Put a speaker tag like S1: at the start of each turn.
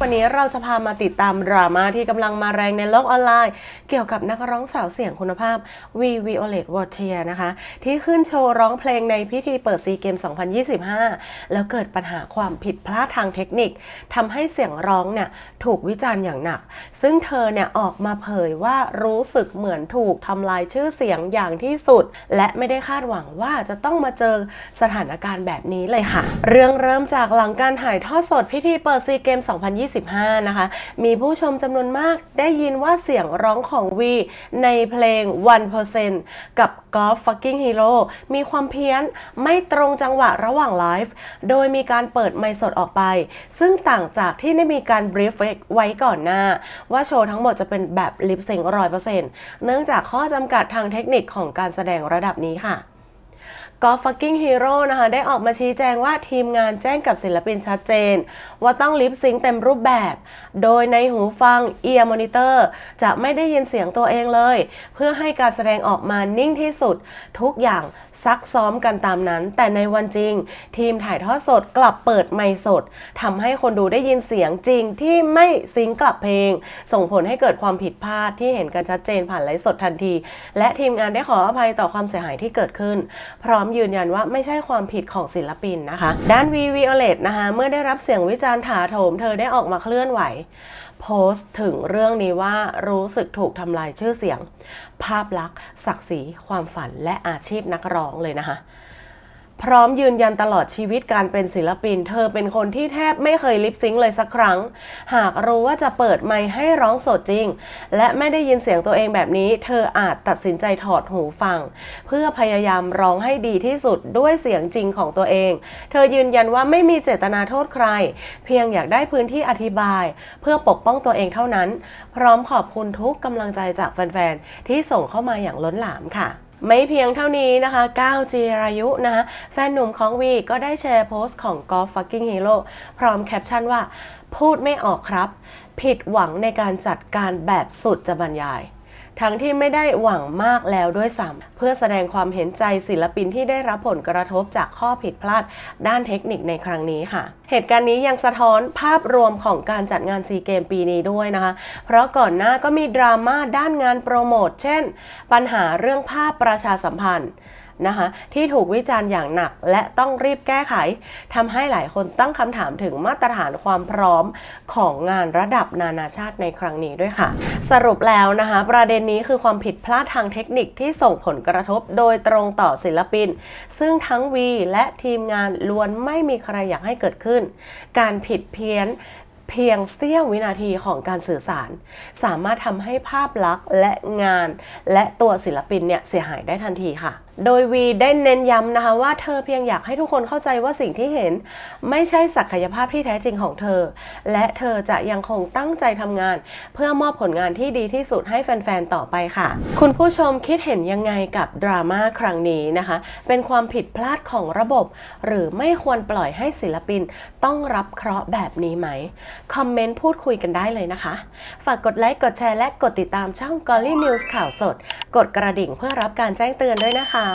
S1: วันนี้เราจะพามาติดตามดราม่าที่กำลังมาแรงในโลกออนไลน์ เกี่ยวกับนักร้องสาวเสียงคุณภาพวีวิโอเลตวอเทียนะคะ ที่ขึ้นโชว์ร้องเพลงในพิธีเปิดซีเกม 2025 แล้วเกิดปัญหาความผิดพลาดทางเทคนิคทำให้เสียงร้องเนี่ยถูกวิจารณ์อย่างหนัก ซึ่งเธอเนี่ยออกมาเผยว่ารู้สึกเหมือนถูกทำลายชื่อเสียงอย่างที่สุด และไม่ได้คาดหวังว่าจะต้องมาเจอสถานการณ์แบบนี้เลยค่ะ เรื่องเริ่มจากหลังการถ่ายทอดสดพิธีเปิดซีเกม 2025 25 นะคะ มีผู้ชมจำนวนมากได้ยินว่าเสียงร้องของวีในเพลง 1%กับ Golf Fucking Hero มีความเพี้ยนไม่ตรงจังหวะระหว่างไลฟ์ โดยมีการเปิดไมค์สดออกไป ซึ่งต่างจากที่ได้มีการบรีฟไว้ก่อนหน้า ว่าโชว์ทั้งหมดจะเป็นแบบลิปซิงร้อยเปอร์เซ็นต์เนื่องจากข้อจำกัดทางเทคนิคของการแสดงระดับนี้ค่ะ g o f Fucking Hero นะคะ ได้ออกมาชี้แจงว่าทีมงานแจ้งกับศิลปินชัดเจน ว่าต้องลิปซิงเต็มรูปแบบ โดยในหูฟัง Ear Monitor จะไม่ได้ยินเสียงตัวเองเลย เพื่อให้การแสดงออกมานิ่งที่สุด ทุกอย่างซักซ้อมกันตามนั้น แต่ในวันจริง ทีมถ่ายทอดสดกลับเปิดไมค์สดทำให้คนดูได้ยินเสียงจริงที่ไม่ซิงกลับเพลง ส่งผลให้เกิดความผิดพลาดที่เห็นกันชัดเจนผ่านไลฟ์สดทันที และทีมงานได้ขออภัยต่อความเสียหายที่เกิดขึ้นพร้อมยืนยันว่าไม่ใช่ความผิดของศิลปินนะคะ ด้านวีวิโอเลตนะคะเมื่อได้รับเสียงวิจารณ์ถาโถมเธอได้ออกมาเคลื่อนไหวโพสต์ถึงเรื่องนี้ว่ารู้สึกถูกทำลายชื่อเสียง ภาพลักษณ์ ศักดิ์ศรี ความฝันและอาชีพนักร้องเลยนะคะ พร้อมยืนยันตลอดชีวิตการเป็นศิลปิน เธอเป็นคนที่แทบไม่เคยลิปซิงค์เลยสักครั้ง หากรู้ว่าจะเปิดไมค์ให้ร้องสดจริง และไม่ได้ยินเสียงตัวเองแบบนี้ เธออาจตัดสินใจถอดหูฟัง เพื่อพยายามร้องให้ดีที่สุดด้วยเสียงจริงของตัวเอง เธอยืนยันว่าไม่มีเจตนาโทษใคร เพียงอยากได้พื้นที่อธิบาย เพื่อปกป้องตัวเองเท่านั้น พร้อมขอบคุณทุกกำลังใจจากแฟนๆที่ส่งเข้ามาอย่างล้นหลามค่ะ ไม่เพียงเท่านี้นะคะก้าวจีรายุนะคะแฟนหนุ่มของวีก็ได้แชร์โพสต์ของ Golf Fucking Hero พร้อมแคปชั่นว่า พูดไม่ออกครับ ผิดหวังในการจัดการแบบสุดจะบรรยาย ทั้งที่ไม่ได้หวังมากแล้วด้วยซ้ำเพื่อแสดงความเห็นใจศิลปินที่ได้รับผลกระทบจากข้อผิดพลาด ด้านเทคนิคในครั้งนี้ค่ะ เหตุการณ์นี้ยังสะท้อนภาพรวมของการจัดงานซีเกมปีนี้ด้วยนะคะ เพราะก่อนหน้าก็มีดราม่าด้านงานโปรโมท เช่น ปัญหาเรื่องภาพประชาสัมพันธ์ นะคะที่ถูกวิจารณ์อย่างหนักและต้องรีบแก้ไขทำให้หลายคนตั้งคำถามถึงมาตรฐานความพร้อมของงานระดับนานาชาติในครั้งนี้ด้วยค่ะ สรุปแล้วนะคะ ประเด็นนี้คือความผิดพลาดทางเทคนิคที่ส่งผลกระทบโดยตรงต่อศิลปิน ซึ่งทั้งวีและทีมงานล้วนไม่มีใครอยากให้เกิดขึ้น การผิดเพี้ยน เพียงเสี้ยววินาทีของการสื่อสาร สามารถทำให้ภาพลักษณ์และงาน และตัวศิลปินเนี่ยเสียหายได้ทันทีค่ะ โดยวีได้เน้นย้ำนะคะว่าเธอเพียงอยากให้ทุกคนเข้าใจว่าสิ่งที่เห็น ไม่ใช่ศักยภาพที่แท้จริงของเธอ และเธอจะยังคงตั้งใจทำงาน เพื่อมอบผลงานที่ดีที่สุดให้แฟนๆต่อไปค่ะ คุณผู้ชมคิดเห็นยังไงกับดราม่าครั้งนี้นะคะ เป็นความผิดพลาดของระบบ หรือไม่ควรปล่อยให้ศิลปินต้องรับเคราะห์แบบนี้ไหมคอมเมนต์พูดคุยกันได้เลยนะคะ ฝากกดไลค์ กดแชร์และกดติดตามช่อง g o l l y News ข่าวสด กดกระดิ่งเพื่อรับการแจ้งเตือนด้วยนะคะ